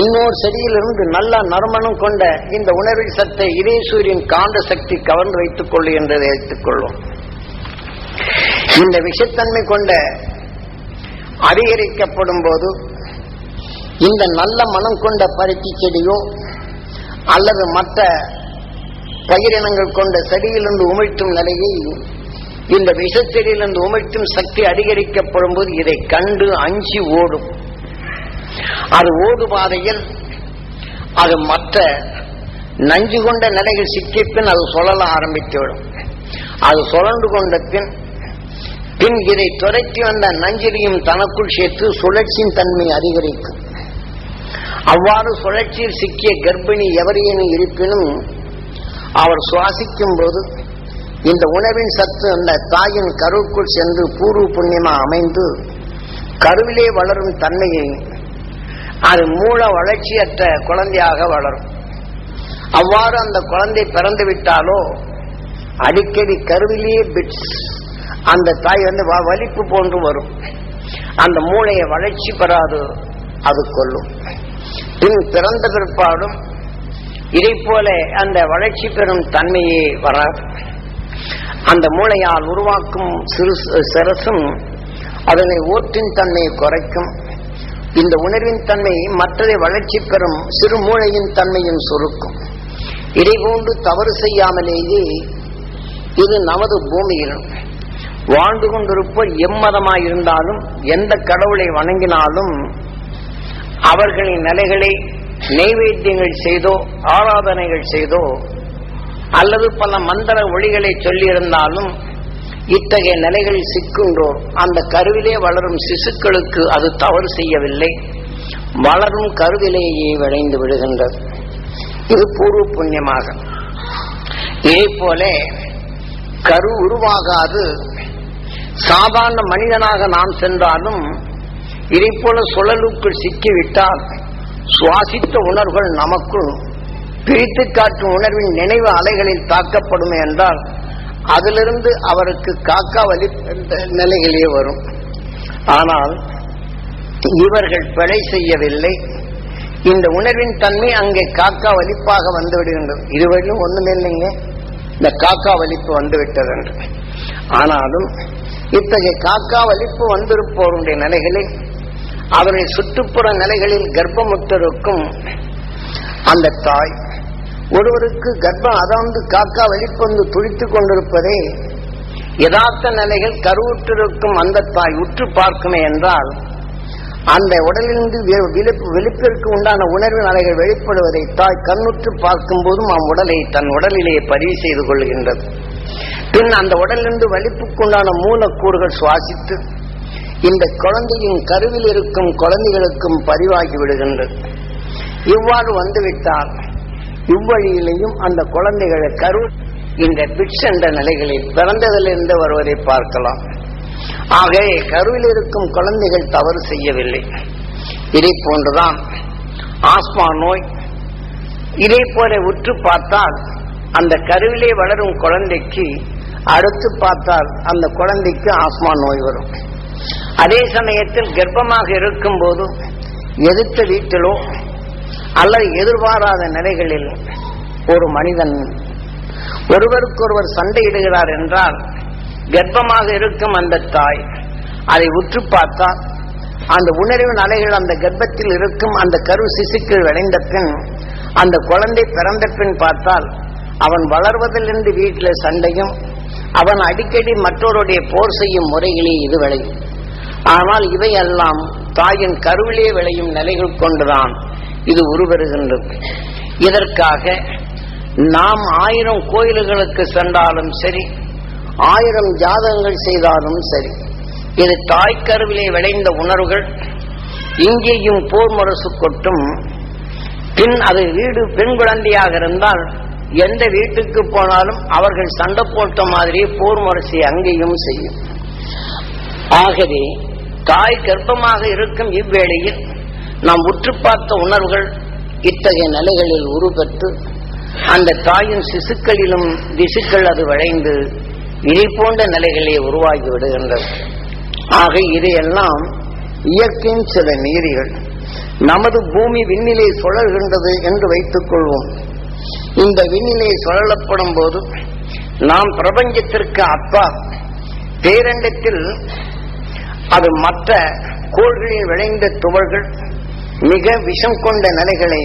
இன்னொரு செடியிலிருந்து நல்ல நறுமணம் கொண்ட இந்த உணர்வு சத்தை இதே சூரியன் காந்த சக்தி கவர்ந்து வைத்துக் கொள்ளு என்றதை வைத்துக் கொள்வோம். இந்த விஷத்தன்மை கொண்ட அதிகரிக்கப்படும் போது இந்த நல்ல மனம் கொண்ட பருத்தி செடியோ அல்லது மற்ற பயிரினங்கள் கொண்ட செடியிலிருந்து உமிழ்த்தும் நிலையை இந்த விஷச்செடியிலிருந்து உமிழ்த்தும் சக்தி அதிகரிக்கப்படும் போது இதை கண்டு அஞ்சி ஓடும். அது ஓடு பாதையில் அது மற்ற நஞ்சு கொண்ட நிலையில் சிக்கிய பின் அது சுழல ஆரம்பித்துவிடும் அது சுழண்டு கொண்ட பின் பின் இதை துரைக்கி வந்த நஞ்சிலையும் தனக்குள் சேர்த்து சுழற்சியின் தன்மை அதிகரிக்கும். அவ்வாறு சுழற்சியில் சிக்கிய கர்ப்பிணி எவரேனும் இருப்பினும் அவர் சுவாசிக்கும் போது இந்த உணவின் சத்து அந்த தாயின் கருவுக்குள் சென்று பூர்வ புண்ணியமா அமைந்து கருவிலே வளரும் தன்மையை அது மூல வளர்ச்சியற்ற குழந்தையாக வளரும். அவ்வாறு அந்த குழந்தை பிறந்து விட்டாலோ அடிக்கடி கருவிலேயே பிட்ஸ் அந்த தாய் வந்து வ- வலிப்பு போன்று வரும். அந்த மூளையை வளர்ச்சி பெறாது அது கொள்ளும் பின் பிறந்த பிற்பாடும் இதை போல அந்த வளர்ச்சி பெறும் தன்மையே வராது. அந்த மூளையால் உருவாக்கும் சிறு சிரசும் அதனை ஓட்டின் தன்மையை குறைக்கும். இந்த உணர்வின் தன்மை மற்றதை வளர்ச்சி பெறும் சிறு மூளையின் தன்மையும் சுருக்கும். இதை போன்று தவறு செய்யாமலேயே இது நமது பூமியில் வாழ்ந்து கொண்டிருப்போர் எம்மதமாயிருந்தாலும் எந்த கடவுளை வணங்கினாலும் அவர்களின் நிலைகளை நெய்வேத்தியங்கள் செய்தோ ஆராதனைகள் செய்தோ அல்லது பல மந்திர ஒளிகளை சொல்லியிருந்தாலும் இத்தகைய நிலைகளில் சிக்குன்றோர் அந்த கருவிலே வளரும் சிசுக்களுக்கு அது தவறு செய்யவில்லை. வளரும் கருவிலேயே விளைந்து விடுகின்றது. இது பூர்வ புண்ணியமாக. இதே போல கரு உருவாகாது. சாதாரண மனிதனாக நாம் சென்றாலும் இதை போல சுழலுக்குள் சிக்கிவிட்டால் சுவாசித்த உணர்வுகள் நமக்குள் பிரித்து காட்டும் உணர்வின் நினைவு அலைகளில் தாக்கப்படும் என்றால் அதிலிருந்து அவருக்கு காக்கா வலி நிலையிலேயே நிலைகளே வரும். ஆனால் இவர்கள் பிழை செய்யவில்லை. இந்த உணர்வின் தன்மை அங்கே காக்கா வலிப்பாக வந்து விடுகின்றது இதுவரையிலும் ஒண்ணுமே இல்லைங்க. இந்த காக்கா வலிப்பு வந்து விட்டது என்று. ஆனாலும் இத்தகைய காக்கா வலிப்பு வந்திருப்போருடைய நிலைகளில் அவருடைய சுற்றுப்புற நிலைகளில் கர்ப்பமுற்றருக்கும் அந்த தாய் ஒருவருக்கு கர்ப்பம் அதாவது காக்கா வெளிப்பந்து துடித்துக் கொண்டிருப்பதே யதார்த்த நிலைகள் கருவுற்றிருக்கும் அந்த தாய் உற்று பார்க்குமே என்றால் அந்த உடலிலிருந்து வெளிப்பிற்கு உண்டான உணர்வு அலைகள் வெளிப்படுவதை தாய் கண்ணுற்று பார்க்கும் போதும் அம் உடலை தன் உடலிலேயே பதிவு செய்து கொள்கின்றது. பின் அந்த உடலிலிருந்து வலிப்புக்குண்டான மூலக்கூறுகள் சுவாசித்து இந்த குழந்தையின் கருவில் இருக்கும் குழந்தைகளுக்கும் பதிவாகி விடுகின்றது. இவ்வாறு வந்துவிட்டால் இவ்வழியிலையும் அந்த குழந்தைகளை கரு இந்த பிட்ஸ் என்ற நிலைகளில் பிறந்ததிலிருந்து வருவதை பார்க்கலாம். ஆகவே கருவில் இருக்கும் குழந்தைகள் தவறு செய்யவில்லை. இதை போன்றுதான் ஆஸ்மா நோய் இதை போல உற்று பார்த்தால் அந்த கருவிலே வளரும் குழந்தைக்கு அடுத்து பார்த்தால் அந்த குழந்தைக்கு ஆஸ்மா நோய் வரும். அதே சமயத்தில் கர்ப்பமாக இருக்கும் போது எதிர்த்த வீட்டிலோ அல்லது எதிர்பாராத நிலைகளில் ஒரு மனிதன் ஒருவருக்கொருவர் சண்டையிடுகிறார் என்றால் கர்ப்பமாக இருக்கும் அந்த தாய் அதை உற்று பார்த்தால் அந்த உணர்வு அலைகள் அந்த கர்ப்பத்தில் இருக்கும் அந்த கரு சிசுக்கள் விளைந்த பின் அந்த குழந்தை பிறந்த பின் பார்த்தால் அவன் வளர்வதிலிருந்து வீட்டில் சண்டையும் அவன் அடிக்கடி மற்றவருடைய போர் செய்யும் முறைகளே இது விளையும். ஆனால் இவையெல்லாம் தாயின் கருவிலே விளையும் நிலைகள் கொண்டுதான் இது உருவருகின்றது. இதற்காக நாம் ஆயிரம் கோயில்களுக்கு சென்றாலும் சரி ஆயிரம் ஜாதகங்கள் செய்தாலும் சரி இது தாய்க்கருவிலே விளைந்த உணர்வுகள். இங்கேயும் போர் முரசு கொட்டும். பின் அது வீடு பெண் குழந்தையாக இருந்தால் எந்த வீட்டுக்கு போனாலும் அவர்கள் சண்டை போட்ட மாதிரியே போர் முரசை அங்கேயும் செய்யும். ஆகவே தாய் கர்ப்பமாக இருக்கும் இவ்வேளையில் நாம் உற்று பார்த்த உணர்வுகள் இத்தகைய நிலைகளில் உருப்பெற்று அந்த தாயின் சிசுக்களிலும் திசுக்கள் அது விளைந்து இதை போன்ற நிலைகளே உருவாகி விடுகின்றது ஆக இதையெல்லாம் இயற்கையின் சில நீதிகள். நமது பூமி விண்ணிலை சுழல்கின்றது என்று வைத்துக் கொள்வோம். இந்த விண்ணிலை சுழலப்படும் போது நாம் பிரபஞ்சத்திற்கு அப்பா பேரண்டத்தில் அது மற்ற கோள்களில் விளைந்த துவள்கள் மிக விஷம் கொண்ட நிலைகளை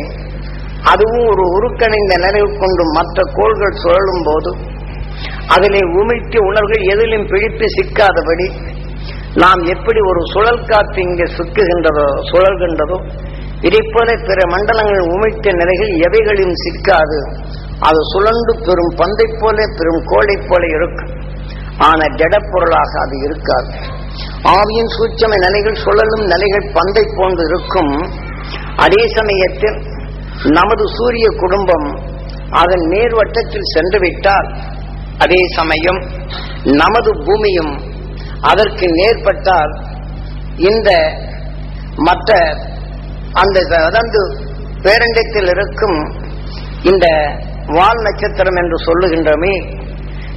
அதுவும் ஒரு உருக்கணைந்த நிலைவு கொண்டு மற்ற கோள்கள் சுழலும் போது அதிலே உமிழ்த்திய உணர்வுகள் எதிலும் பிடித்து சிக்காதபடி நாம் எப்படி ஒரு சுழல் காற்று இங்கே சிக்குகின்றதோ சுழல்கின்றதோ இதைப்போல பிற மண்டலங்கள் உமிழ்த்த நிலைகள் எவைகளிலும் சிக்காது. அது சுழண்டு பெரும் பந்தை போல பெரும் கோளை போல இருக்கும். ஆனால் ஜடப்பொருளாக அது இருக்காது. ஆவியின் சூட்சம நிலைகள் சுழலும் நிலைகள் பந்தை போன்று இருக்கும். அதே சமயத்தில் நமது சூரிய குடும்பம் அதன் நேர்வட்டத்தில் சென்று விட்டால் அதே சமயம் நமது பூமியும் அதற்கு நேர்பட்டால் இந்த மற்ற அந்த அதாவது பேரண்டத்தில் இருக்கும் இந்த வால் நட்சத்திரம் என்று சொல்லுகின்றமே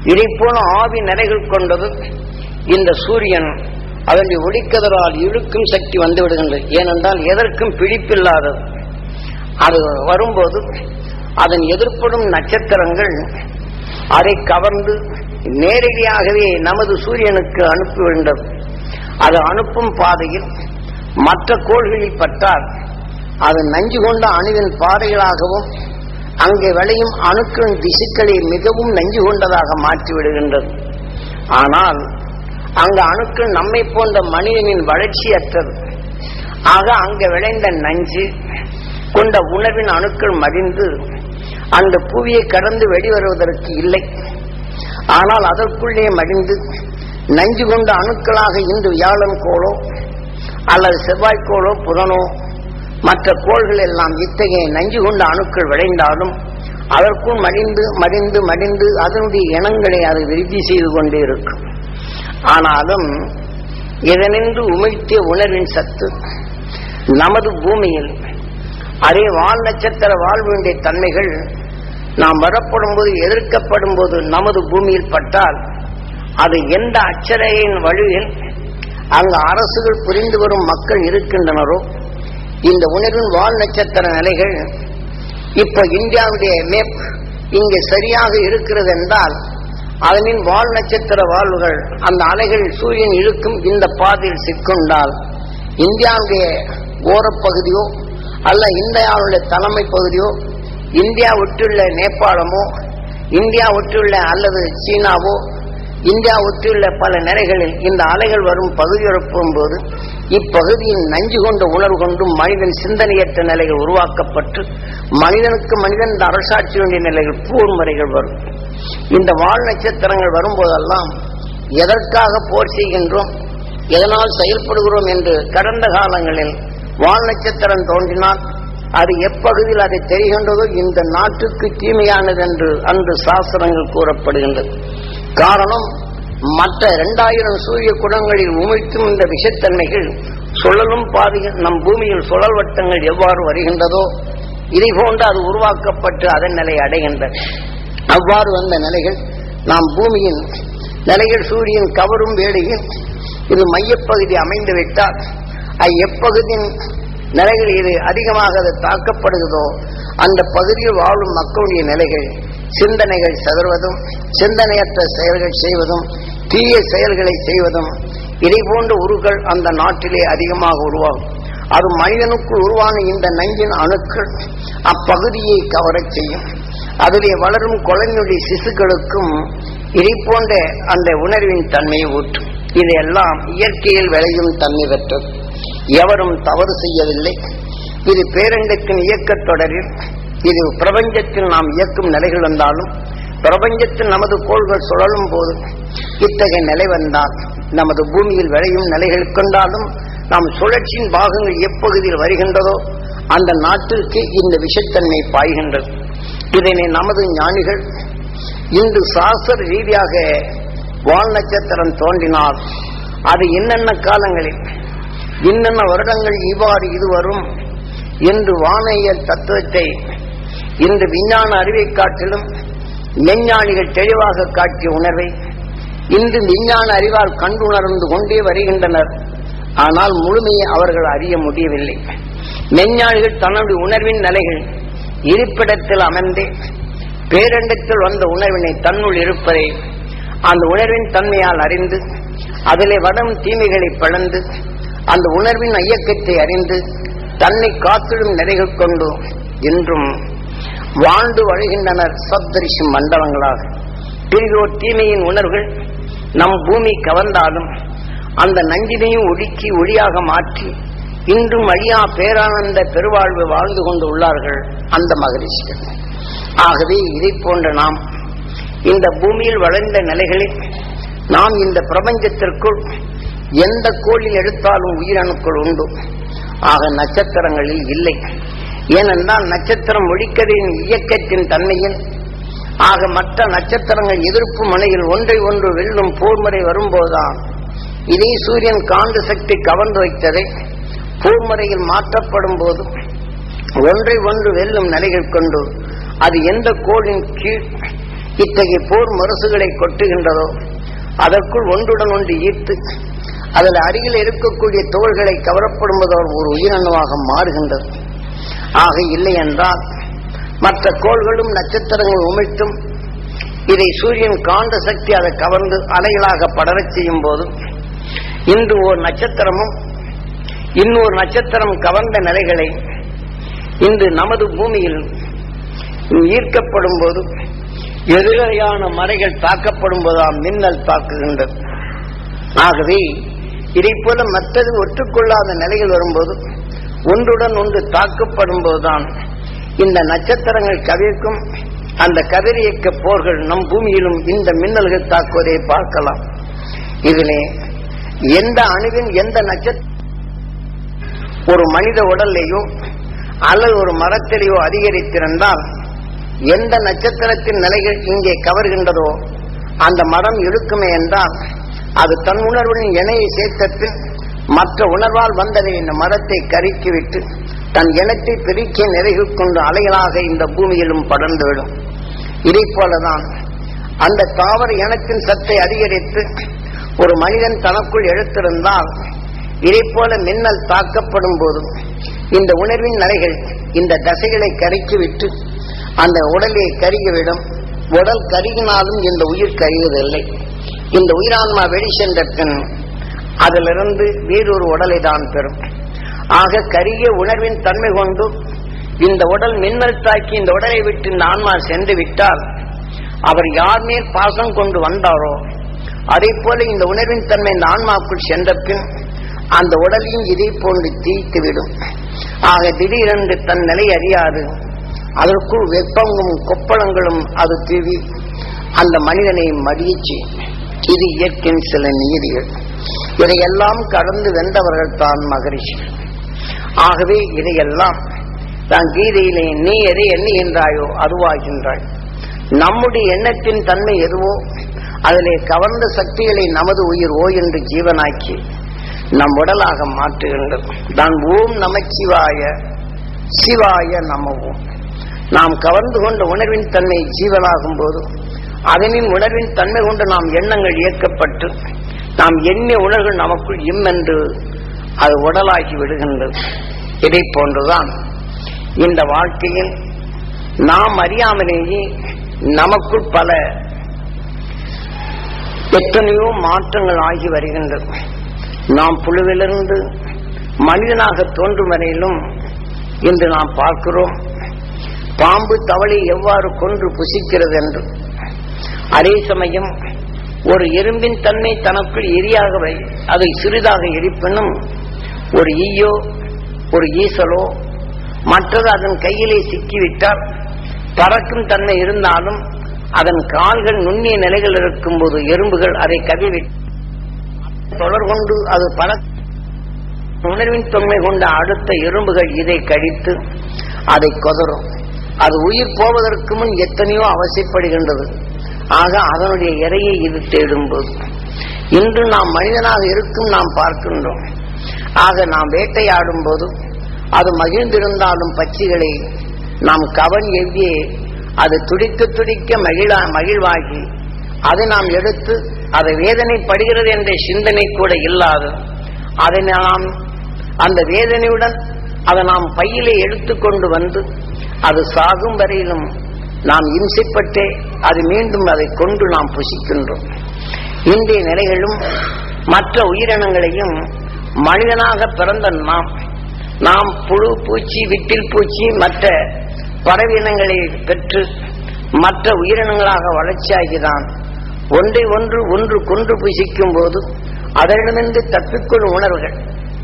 இதை போல ஆவி நிலைகள் கொண்டது இந்த சூரியன் அதனுடைய ஒளிக்கதரால் இழுக்கும் சக்தி வந்து விடுகின்றது ஏனென்றால் எதற்கும் பிடிப்பில்லாதது. அது வரும்போது அதன் எதிர்ப்படும் நட்சத்திரங்கள் அதை கவர்ந்து நேரடியாகவே நமது சூரியனுக்கு அனுப்புகின்றது அது அனுப்பும் பாதையில் மற்ற கோள்களில் பட்டால் அது நஞ்சு கொண்ட அணுவின் பாதைகளாகவும் அங்கே விளையும் அணுக்களின் திசுக்களை மிகவும் நஞ்சு கொண்டதாக மாற்றிவிடுகின்றது. ஆனால் அங்கு அணுக்கள் நம்மை போன்ற மனிதனின் வளர்ச்சியற்றது. ஆக அங்கு விளைந்த நஞ்சு கொண்ட உணவின் அணுக்கள் மதிந்து அந்த புவியை கடந்து வெளிவருவதற்கு இல்லை. ஆனால் அதற்குள்ளே மடிந்து நஞ்சு கொண்ட அணுக்களாக இன்று வியாழன் கோளோ அல்லது செவ்வாய்க்கோளோ புதனோ மற்ற கோள்கள் எல்லாம் இத்தகைய நஞ்சு கொண்ட அணுக்கள் விளைந்தாலும் அதற்குள் மடிந்து மடிந்து மடிந்து அதனுடைய இனங்களை அது விருத்தி செய்து கொண்டே இருக்கும். ஆனாலும் இதனின்று உமிழ்த்திய உணர்வின் சத்து நமது பூமியில் அதே வால் நட்சத்திர வாழ்வினுடைய தன்மைகள் நாம் வரப்படும் போது எதிர்க்கப்படும் போது நமது பூமியில் பட்டால் அது எந்த அச்சரையின் வழியில் அங்கு அரசுகள் புரிந்து வரும் மக்கள் இருக்கின்றனரோ இந்த உணர்வின் வால் நட்சத்திர நிலைகள் இப்ப இந்தியாவுடைய மேப் இங்கே சரியாக இருக்கிறது என்றால் அதனின் வால் நட்சத்திர வாழ்வுகள் அந்த அலைகள் சூரியன் இழுக்கும் இந்த பாதையில் சிக்கொண்டால் இந்தியாவுடைய ஓரப்பகுதியோ அல்ல இந்தியாவுடைய தலைமை பகுதியோ இந்தியா ஒற்றியுள்ள நேபாளமோ இந்தியா ஒற்றியுள்ள அல்லது சீனாவோ இந்தியா ஒற்றியுள்ள பல நிலைகளில் இந்த அலைகள் வரும் பகுதியொழுப்பும் போது இப்பகுதியின் நஞ்சு கொண்ட உணர்வு கொண்டும் மனிதன் சிந்தனையற்ற நிலைகள் உருவாக்கப்பட்டு மனிதனுக்கு மனிதன் இந்த அரசாட்சியுடைய நிலைகள் போர் முறைகள் வரும். இந்த வால் நட்சத்திரங்கள் வரும்போதெல்லாம் எதற்காக போர் செய்கின்றோம் எதனால் செயல்படுகிறோம் என்று கடந்த காலங்களில் வால் நட்சத்திரம் தோன்றினால் அது எப்பகுதியில் அதை தெரிகின்றதோ இந்த நாட்டுக்கு தீமையானது என்று அன்று சாஸ்திரங்கள் கூறப்படுகின்றது. காரணம் மற்ற இரண்டாயிரம் சூரிய குடங்களில் உமிழ்த்தும் இந்த விஷத்தன்மைகள் சுழலும் பாதையில் நம் பூமியில் சுழல் வட்டங்கள் எவ்வாறு வருகின்றதோ இதை போன்று அது உருவாக்கப்பட்டு அதன் நிலை அடைகின்றன. அவ்வாறு வந்த நிலைகள் நாம் பூமியின் நிலைகள் சூரியன் கவரும் வேளையில் இது மையப்பகுதி அமைந்து விட்டால் எப்பகுதியின் நிலைகள் இது அதிகமாக அது தாக்கப்படுகிறதோ அந்த பகுதியில் வாழும் மக்களுடைய நிலைகள் சிந்தனைகள் சதறுவதும் சிந்தனையற்ற செயல்கள் செய்வதும் தீய செயல்களை செய்வதும் இதை போன்ற உருக்கள் அந்த நாட்டிலே அதிகமாக உருவாகும். அது மனிதனுக்குள் உருவான இந்த நஞ்சின் அணுக்கள் அப்பகுதியை கவரச் செய்யும். அதிலே வளரும் குழந்தையுடைய சிசுக்களுக்கும் இதை போன்ற அந்த உணர்வின் தன்மையை ஊற்றும் இதெல்லாம் இயற்கையில் விளையும் தன்மை பெற்றது. எவரும் தவறு செய்யவில்லை. இது பேரண்டத்தின் இயக்கத் தொடரில் இது பிரபஞ்சத்தில் நாம் இயக்கும் நிலைகள் வந்தாலும் பிரபஞ்சத்தில் நமது கோள்கள் சுழலும் போது இத்தகைய நிலை வந்தால் நமது பூமியில் விளையும் நிலைகள் கொண்டாலும் நாம் சுழற்சியின் பாகங்கள் எப்பகுதியில் வருகின்றதோ அந்த நாட்டிற்கு இந்த விஷத்தன்மை பாய்கின்றது. இதனை நமது ஞானிகள் இன்று சாஸ்திர ரீதியாக வால் நட்சத்திரம் தோன்றினால் அது என்னென்ன காலங்களில் என்னென்ன வருடங்கள் இவ்வாறு இது வரும் என்று வானையல் தத்துவத்தை இன்று விஞ்ஞான அறிவை காட்டிலும் மெஞ்ஞானிகள் தெளிவாக காட்டிய உணர்வை இன்று விஞ்ஞான அறிவால் கண்டு உணர்ந்து கொண்டே வருகின்றனர். ஆனால் முழுமையை அவர்கள் அறிய முடியவில்லை. மெஞ்ஞானிகள் தன்னுடைய உணர்வின் நிலைகள் இருப்பிடத்தில் அமர்ந்தே பேரண்டத்தில் வந்த உணர்வினை தன்னுள் இருப்பதை அந்த உணர்வின் தன்மையால் அறிந்து அதிலே வடம் தீமைகளை பிளந்து அந்த உணர்வின் ஐயக்கத்தை அறிந்து தன்னை காத்திடும் நிலைகள் கொண்டு இன்றும் வாழ்ந்து வழிகின்றனர் சப்தரிஷி மண்டலங்களாக. பிரிதோர் தீமையின் உணர்வுகள் நம் பூமி கவர்ந்தாலும் அந்த நஞ்சினையும் ஒடுக்கி ஒளியாக மாற்றி இன்றும் அழியா பேரானந்த பெருவாழ்வு வாழ்ந்து கொண்டு உள்ளார்கள் அந்த மகரிஷிகள். ஆகவே இதை போன்ற நாம் இந்த பூமியில் வளர்ந்த நிலைகளில் நாம் இந்த பிரபஞ்சத்திற்குள் எந்த கோளில் எடுத்தாலும் உயிரணுக்கள் உண்டு. ஆக நட்சத்திரங்களில் இல்லை. ஏனென்றால் நட்சத்திரம் ஒழிக்கதையின் இயக்கத்தின் தன்மையில். ஆக மற்ற நட்சத்திரங்கள் எதிர்ப்பு மனையில் ஒன்றை ஒன்று வெல்லும் போர்முறை வரும்போதுதான் இதே சூரியன் காந்த சக்தி கவர்ந்து வைத்ததை போர்முறையில் மாற்றப்படும் போது ஒன்றை ஒன்று வெல்லும் நிலைகள் கொண்டு அது எந்த கோளின் கீழ் இத்தகைய போர் முரசுகளை கொட்டுகின்றதோ அதற்குள் ஒன்றுடன் ஒன்று ஈர்த்து அதில் அருகில் இருக்கக்கூடிய தோள்களை கவரப்படுவதால் ஒரு உயிரணுவாக மாறுகின்றது. ஆக இல்லை என்றால் மற்ற கோள்களும் நட்சத்திரங்கள் உமிழ்த்தும். இதை சூரியன் காந்த சக்தி அதை கவர்ந்து அலைகளாக படரச் செய்யும் போது இன்று ஒரு நட்சத்திரமும் இன்னொரு நட்சத்திரம் கவர்ந்த நிலைகளை இன்று நமது பூமியில் ஈர்க்கப்படும் போது எதிரையான மறைகள் தாக்கப்படும் போதாம் மின்னல் தாக்குகின்றது. ஆகவே இதை போல மற்றது ஒற்றுக்கொள்ளாத நிலைகள் வரும்போது ஒன்றுடன் ஒன்று தாக்கப்படும் போதுதான் இந்த நட்சத்திரங்கள் கவிழ்க்கும் அந்த கதிரியக்க போர்கள் நம் பூமியிலும் இந்த மின்னல்கள் தாக்குவதை பார்க்கலாம். இதிலே எந்த அணுவின் எந்த நட்சத்திர ஒரு மனித உடல்லையோ அல்லது ஒரு மரத்திலேயோ அதிகரித்திருந்தால் எந்த நட்சத்திரத்தின் நிலைகள் இங்கே கவர்கின்றதோ அந்த மரம் இழுக்குமே என்றால் அது தன் உணர்வுடன் இணையை சேர்த்த பின் மற்ற உணர்வால் வந்ததை இந்த மரத்தை கருக்கிவிட்டு தன் இனத்தை பிரிக்க நிறைவு கொண்டு அலைகளாக இந்த பூமியிலும் படர்ந்துவிடும். இதை போலதான் அந்த தாவர இனத்தின் சத்தை அதிகரித்து ஒரு மனிதன் தனக்குள் எழுத்திருந்தால் இதை போல மின்னல் தாக்கப்படும் போதும் இந்த உணர்வின் நிலைகள் இந்த தசைகளை கருக்கிவிட்டு அந்த உடலை கருகிவிடும். உடல் கருகினாலும் இந்த உயிர் கருகுவதில்லை. இந்த உயிரான்மா வெளி சென்ற பின் அதிலிருந்து வேறொரு உடலை தான் பெறும். ஆக கரிய உணர்வின் தன்மை கொண்டு இந்த உடல் மின்மறுத்தாக்கி தாக்கி இந்த உடலை விட்டு இந்த ஆன்மா சென்று விட்டால் அவர் யார் மேல் பாசம் கொண்டு வந்தாரோ அதே போல இந்த உணர்வின் தன்மை இந்த ஆன்மாக்குள் சென்ற பின் அந்த உடலையும் இதை போன்று தீய்த்துவிடும் ஆக திடீரென்று தன் நிலை அறியாது. அதற்குள் வெப்பங்களும் கொப்பளங்களும் அது தீவி அந்த மனிதனை மடியச்சு இது இயற்கையின் சில நீதிகள். இதையெல்லாம் கடந்து வென்றவர்கள் தான் மகரிஷி. ஆகவே இதையெல்லாம் தான் கீதையிலே நீ எதை எண்ணுகின்றாயோ அதுவாகின்றாய். நம்முடைய எண்ணத்தின் தன்மை எதுவோ அதிலே கவர்ந்த சக்திகளை நமது உயிர் ஓ என்று ஜீவனாக்கி நம் உடலாக மாற்றுகின்றது. தான் ஓம் நமச்சிவாய சிவாய நம ஓம் நாம் கவர்ந்து கொண்ட உணர்வின் தன்மை ஜீவனாகும் போது அதனின் உணர்வின் தன்மை கொண்டு நாம் எண்ணங்கள் இயக்கப்பட்டு நாம் எண்ணிய உணர்வு நமக்குள் இம்மென்று அது உடலாகி விடுகின்றது. இதை போன்றுதான் இந்த வாழ்க்கையில் நாம் அறியாமலேயே நமக்குள் பல எத்தனையோ மாற்றங்கள் ஆகி வருகின்றது. நாம் புழுவிலிருந்து மனிதனாக தோன்றும் வரையிலும் இன்று நாம் பார்க்கிறோம். பாம்பு தவளை எவ்வாறு கொன்று புசிக்கிறது என்று. அதே சமயம் ஒரு எறும்பின் தன்மை தனக்குள் எரியாக அதை சிறிதாக எரிப்பினும் ஒரு ஈயோ ஒரு ஈசலோ மற்றது அதன் கையிலே சிக்கிவிட்டால் பறக்கும் தன்மை இருந்தாலும் அதன் கால்கள் நுண்ணிய நிலைகள் இருக்கும்போது எறும்புகள் அதை கவிவிட்டு தொடர் கொண்டு அது பல உணர்வின் தொன்மை கொண்ட அடுத்த எறும்புகள் இதை கடித்து அதை கொதரும் அது உயிர் போவதற்கு முன் எத்தனையோ அவசியப்படுகின்றது. ஆக அதனுடைய இறையை இது தேடும்போது. இன்று நாம் மனிதனாக இருக்கும் நாம் பார்க்கின்றோம். ஆக நாம் வேட்டையாடும் போதும் அது மகிழ்ந்திருந்தாலும் பச்சிகளை நாம் கவன் எவ்வியே அது துடிக்க துடிக்க மகிழா மகிழ்வாகி அதை நாம் எடுத்து அதை வேதனைப்படுகிறது என்ற சிந்தனை கூட இல்லாது அதை நாம் அந்த வேதனையுடன் அதை நாம் பையிலே எடுத்துக்கொண்டு வந்து அது சாகும் வரையிலும் நாம் இம்சைப்பட்டே அது மீண்டும் அதை கொண்டு நாம் புசிக்கின்றோம். இன்றைய நிலைகளும் மற்ற உயிரினங்களையும் மனிதனாக பிறந்த நாம் நாம் புழு பூச்சி விட்டில் பூச்சி மற்ற பறவையினங்களை பெற்று மற்ற உயிரினங்களாக வளர்ச்சியாகிதான் ஒன்றை ஒன்று ஒன்று கொன்று புசிக்கும் போது அதனிடமிருந்து தப்பிக்கொள்ளும் உணர்வுகள்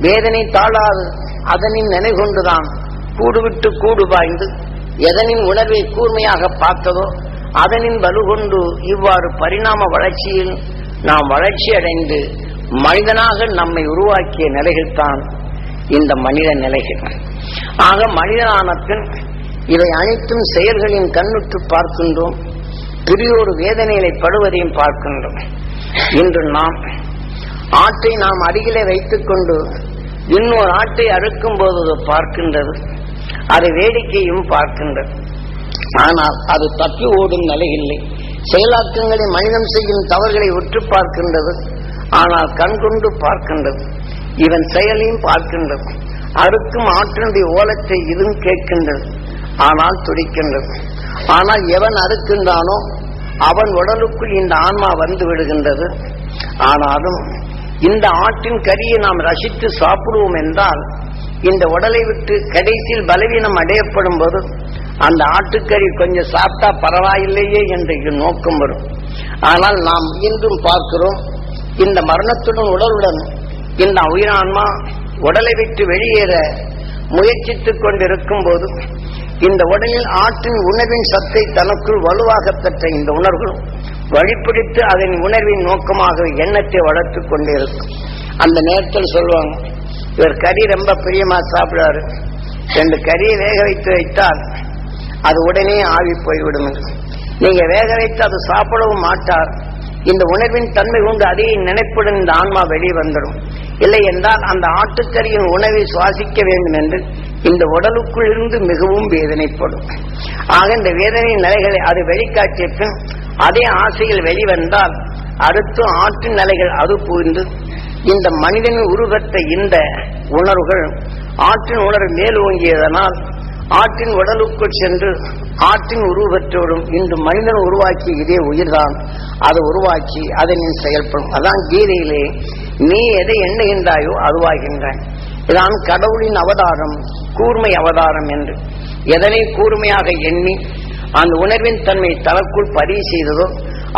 வேதனை தாழாது அதனின் நினைகொண்டுதான் கூடுவிட்டு கூடு பாய்ந்து எதனின் உணர்வை கூர்மையாக பார்த்ததோ அதனின் வலுகொண்டு இவ்வாறு பரிணாம வளர்ச்சியில் நாம் வளர்ச்சி அடைந்து மனிதனாக நம்மை உருவாக்கிய நிலைகள்தான் இந்த மனித நிலைகள். ஆக மனிதனான பின் இவை அனைத்தும் செயல்களின் கண்ணுற்று பார்க்கின்றோம் பெரியோரு வேதனைகளை படுவதையும் பார்க்கின்றோம். இன்று நாம் ஆட்டை நாம் அருகிலே வைத்துக் கொண்டு இன்னொரு ஆட்டை அறுக்கும் போது பார்க்கின்றது. அது வேடிக்கையும் பார்க்கின்றது. ஆனால் அது தப்பி ஓடும் இல்லை. செயலாக்கங்களை மனிதம் செய்யும் தவறுகளை உற்று பார்க்கின்றது. ஆனால் கண்கொண்டு பார்க்கின்றது. இவன் செயலையும் பார்க்கின்றது. அறுக்கும் ஆற்றினுடைய ஓலத்தை இதுவும் கேட்கின்றது. ஆனால் துடிக்கின்றது. ஆனால் எவன் அறுக்கின்றானோ அவன் உடலுக்குள் இந்த ஆன்மா வந்து விடுகின்றது. ஆனாலும் இந்த ஆட்டின் கரியை நாம் ரசித்து சாப்பிடுவோம் என்றால் இந்த உடலை விட்டு கடைசியில் பலவீனம் அடையப்படும் போது அந்த ஆட்டுக்கறி கொஞ்சம் சாப்பிட்டா பரவாயில்லையே என்று நோக்கம் வரும். ஆனால் நாம் இன்றும் பார்க்கிறோம் இந்த மரணத்துடன் உடலுடன் இந்த உயிரான்மா உடலை விட்டு வெளியேற முயற்சித்துக் கொண்டிருக்கும் போது இந்த உடலில் ஆற்றின் உணர்வின் சத்தை தனக்குள் வலுவாக பெற்ற இந்த உணர்வுகளும் வழிபிடித்து அதன் உணர்வின் நோக்கமாக எண்ணத்தை வளர்த்துக் கொண்டிருக்கும் அந்த நேரத்தில் சொல்லுவாங்க இவர் கறி ரொம்ப பிரியமா சாப்பிடுவாரு. ரெண்டு கறியை வேக வைத்து வைத்தால் அது உடனே ஆவி போய்விடும் நீங்க வேக வைத்து அது சாப்பிடவும் மாட்டார். இந்த உணர்வின் தன்மை கொண்டு அதே நினைப்புடன் இந்த ஆன்மா வெளியே வந்துடும். இல்லை என்றால் அந்த ஆட்டுக்கறியின் உணவை சுவாசிக்க வேண்டும் என்று இந்த உடலுக்குள் இருந்து மிகவும் வேதனைப்படும். ஆக இந்த வேதனை நிலைகளை அது வெளிக்காட்டிய பின் அதே ஆசையில் வெளிவந்தால் அடுத்து ஆற்றின் நிலைகள் அது புரிந்து இந்த மனிதனின் உருவத்தை இந்த உணர்வுகள் ஆற்றின் உணர்வு மேலோங்கியதனால் ஆற்றின் உடலுக்குள் சென்று ஆற்றின் உருவற்றோடும் இன்று மனிதன் உருவாக்கிய இதே உயிர்தான் அதை உருவாக்கி அதனின் செயல்படும். அதான் கீதையிலே நீ எதை எண்ணுகின்றாயோ அதுவாகின்றாய் இதான் கடவுளின் அவதாரம் கூர்மை அவதாரம் என்று. எதனை கூர்மையாக எண்ணி அந்த உணர்வின் தன்மை தனக்குள் பதிவு செய்ததோ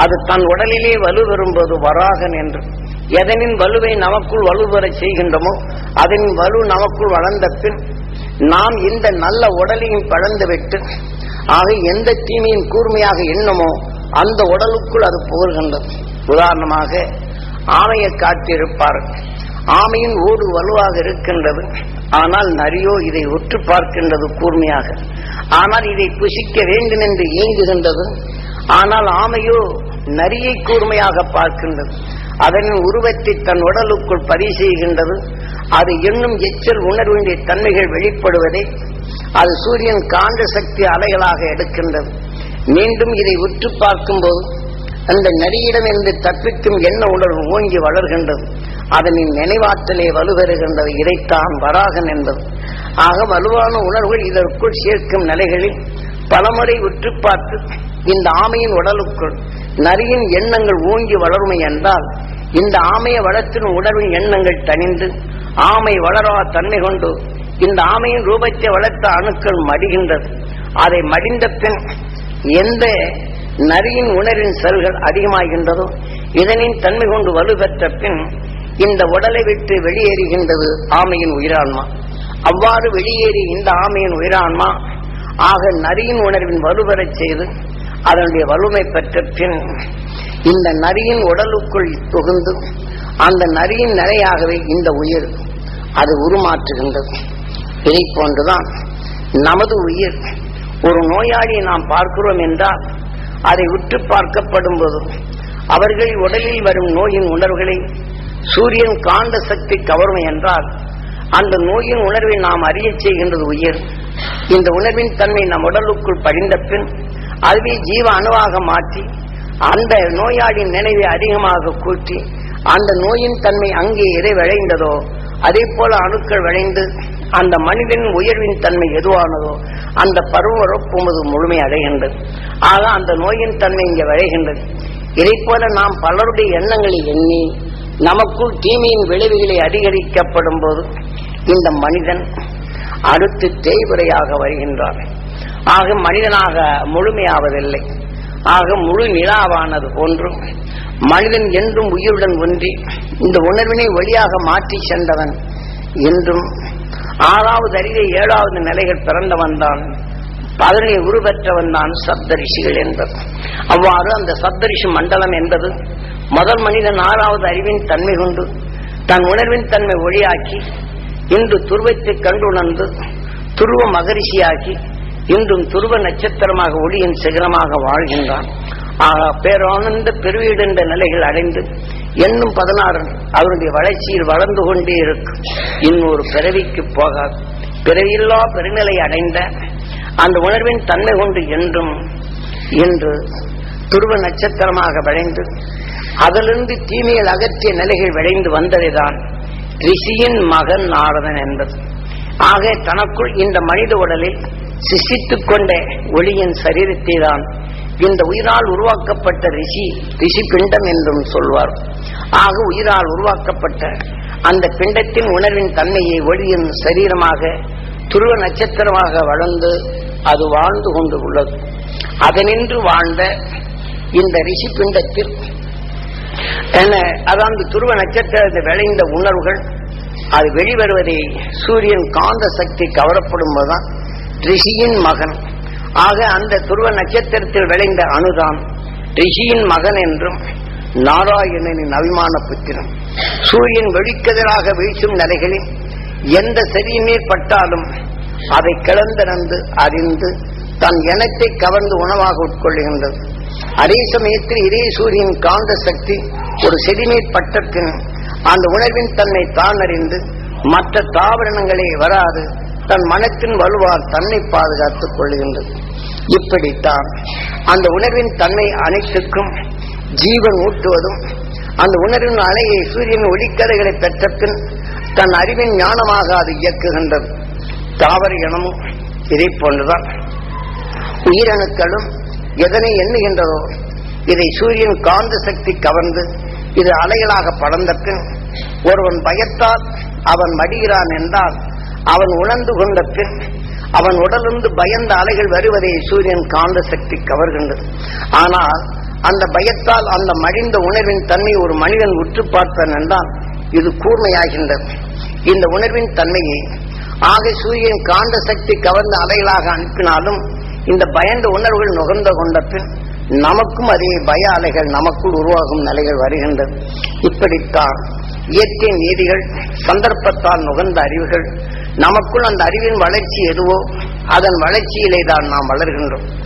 அது தன் உடலிலே வலு வரும்போது வராகன் என்று. எதனின் வலுவை நமக்குள் வலுவரச் செய்கின்றோமோ அதனின் வலு நமக்குள் வளர்ந்த பின் நாம் இந்த நல்ல உடலையும் பழந்துவிட்டு ஆக எந்த தீமையின் கூர்மையாக எண்ணுமோ அந்த உடலுக்குள் அது புகழ்கின்றது. உதாரணமாக ஆமையை காட்டியிருப்பார். ஆமையின் ஓடு வலுவாக இருக்கின்றது. ஆனால் நரியோ இதை உற்று பார்க்கின்றது கூர்மையாக. ஆனால் இதை புசிக்க வேண்டும் என்று இயங்குகின்றது ஆனால் ஆமையோ நரியை கூர்மையாக பார்க்கின்றது. அதன் உருவத்தை தன் உடலுக்குள் பதிவு செய்கின்றது அது எண்ணும் எச்சல் உணர்வினுடைய தன்மைகள் வெளிப்படுவதை அது சூரியன் காந்த சக்தி அலைகளாக எடுக்கின்றது. மீண்டும் இதை உற்று பார்க்கும்போது அந்த நரியிடம் இருந்து தப்பிக்கும் என்ன உணர்வு ஓங்கி வளர்கின்றது. அதனின் நினைவாற்றலே வலுவருகின்றது இதைத்தான் வராகன் என்பது. ஆக வலுவான உணர்வுகள் இதற்குள் சேர்க்கும் நிலைகளில் பலமுறை உற்று பார்த்து இந்த ஆமையின் உடலுக்குள் நரியின் எண்ணங்கள் ஓங்கி வளருமை என்றால் இந்த ஆமையை வளர்த்தின் உடலின் எண்ணங்கள் தணிந்து ஆமை வளரா தன்மை கொண்டு இந்த ஆமையின் ரூபத்தை வளர்த்த அணுக்கள் மடிகின்றது. அதை மடிந்த பின் எந்த நரியின் உணரின் செல்கள் அதிகமாகின்றதோ இதனின் தன்மை கொண்டு வலுப்பெற்ற பின் இந்த உடலை விட்டு வெளியேறுகின்றது ஆமையின் உயிரான்மா. அவ்வாறு வெளியேறி இந்த ஆமையின் உயிரான்மா ஆக நரியின் உணர்வின் வலுவரச் செய்து அதனுடைய வலுமை பெற்ற பின் இந்த நரியின் உடலுக்குள் புகுந்து அந்த நரியின் நிலையாகவே இந்த உயிர் அது உருமாற்றுகின்றது. இதை போன்றுதான் நமது உயிர் ஒரு நோயாளியை நாம் பார்க்கிறோம் என்றால் அதை உற்று பார்க்கப்படும் போது அவர்கள் உடலில் வரும் நோயின் உணர்வுகளை சூரியன் காந்த சக்தி கவரும் என்றால் அந்த நோயின் உணர்வை நாம் அறியச் செய்கின்றது உயிர். இந்த உணர்வின் தன்மை நம் உடலுக்குள் படிந்த பின் அதுவே ஜீவ அணுவாக மாற்றி அந்த நோயாளியின் நினைவை அதிகமாக கூட்டி அந்த நோயின் தன்மை அங்கே எதை விளைந்ததோ அதே போல அணுக்கள் விளைந்து அந்த மனிதன் உயர்வின் தன்மை எதுவானதோ அந்த பருவரப்புமது முழுமை அடைகின்றது. ஆக அந்த நோயின் தன்மை இங்கே விளைகின்றது. இதை போல நாம் பலருடைய எண்ணங்களை எண்ணி நமக்குள் தீமையின் விளைவுகளை அதிகரிக்கப்படும் போது இந்த மனிதன் அடுத்து தேய்வுரையாக வருகின்றான். ஆக மனிதனாக முழுமையாவதில்லை. ஆக முழு நிலாவானது போன்றும் மனிதன் என்றும் உயிருடன் ஒன்றி இந்த உணர்வினை வழியாக மாற்றி சென்றவன் என்றும். ஆறாவது அறிவை ஏழாவது நிலைகள் பிறந்தவன் தான். அதனை உருவற்றவன் தான் சப்தரிஷிகள் என்பது. அவ்வாறு அந்த சப்தரிஷி மண்டலம் என்பது முதல் மனிதன் ஆறாவது அறிவின் தன்மை கொண்டு தன் உணர்வின் தன்மை ஒளியாக்கி இன்று துருவத்தை கண்டுணர்ந்து துருவ மகரிஷியாக்கி இன்றும் துருவ நட்சத்திரமாக ஒளியின் சிகரமாக வாழ்கின்றான். ஆக பேரானந்த பெருவீடென்ற நிலைகள் அடைந்து என்னும் பதினாறு அவருடைய வளர்ச்சியில் வளர்ந்து கொண்டே இருக்கும் இன்னொரு பிறவிக்கு போகாது. பிறவியில்லா பெருநிலை அடைந்த அந்த உணர்வின் தன்மை கொண்டு என்றும் இன்று துருவ நட்சத்திரமாக விளைந்து அதிலிருந்து தீமையில் அகற்றிய நிலைகள் விளைந்து வந்ததைதான் ரிஷியின் மகன் நாரதன் என்பது. ஆக தனக்குள் இந்த மனித உடலில் சிஷித்துக் கொண்ட ஒளியின் சரீரத்தை தான் இந்த உயிரால் உருவாக்கப்பட்ட ரிஷி ரிஷி பிண்டம் என்றும் சொல்வார். ஆக உயிரால் உருவாக்கப்பட்ட அந்த பிண்டத்தின் உணர்வின் தன்மையை ஒளியின் சரீரமாக துருவ நட்சத்திரமாக வளர்ந்து அது வாழ்ந்து கொண்டு உள்ளது. அதனின்று வாழ்ந்த இந்த ரிஷி பிண்டத்தில் என்ன அதாவது துருவ நட்சத்திரத்தை விளைந்த உணர்வுகள் அது வெளிவருவதை சூரியன் காந்த சக்தி கவரப்படும் போதுதான் ரிஷியின் மகன். ஆக அந்த துருவ நட்சத்திரத்தில் விளைந்த அணுதான் ரிஷியின் மகன் என்றும் நாராயணனின் அபிமான புத்திரம். சூரியன் வெளிக்கதிராக வீசும் நிலைகளில் எந்த செறிநீர் பட்டாலும் அதை கிளந்திறந்து அறிந்து தன் இனத்தை கவர்ந்து உணவாக உட்கொள்கின்றது. அதே சமயத்தில் இதே சூரியன் காந்த சக்தி ஒரு செடிநீர் பட்டத்தின் அந்த உணர்வின் தன்னை தான் அறிந்து மற்ற தாவரணங்களே வராது தன் மனத்தின் வலுவால் தன்னை பாதுகாத்துக் கொள்கின்றது. இப்படித்தான் அந்த உணர்வின் தன்மை அனைத்துக்கும் ஜீவன் ஊட்டுவதும் அந்த உணர்வின் அலையை சூரியன் ஒளிக்கதைகளை பெற்ற பின் தன் அறிவின் ஞானமாக அது இயக்குகின்றது. தாவர இனமும் இதை போன்றுதான். உயிரணுக்களும் எதனை எண்ணுகின்றதோ இதை சூரியன் காந்த சக்தி கவர்ந்து இது அலைகளாக படர்ந்த பின் ஒருவன் பயத்தால் அவன் மடிகிறான் என்றால் அவன் உணர்ந்து கொண்ட பின் அவன் உடலிருந்து பயந்த அலைகள் வருவதை சூரியன் காந்த சக்தி கவர்கின்றது. ஆனால் அந்த பயத்தால் அந்த மடிந்த உணர்வின் தன்மை ஒரு மனிதன் உற்று பார்த்தான் என்றால் இது கூர்மையாகின்றது. இந்த உணர்வின் தன்மையை ஆக சூரியன் காந்த சக்தி கவர்ந்த அலைகளாக அனுப்பினாலும் இந்த பயந்த உணர்வுகள் நுகர்ந்து கொண்ட பின் நமக்கும் அதே பய அலைகள் நமக்குள் உருவாகும் நிலைகள் வருகின்றது. இப்படித்தான் இயற்கை நீதிகள் சந்தர்ப்பத்தால் நுகர்ந்த அறிவுகள் நமக்குள் அந்த அறிவின் வளர்ச்சி எதுவோ அதன் வளர்ச்சியிலே தான் நாம் வளர்கின்றோம்.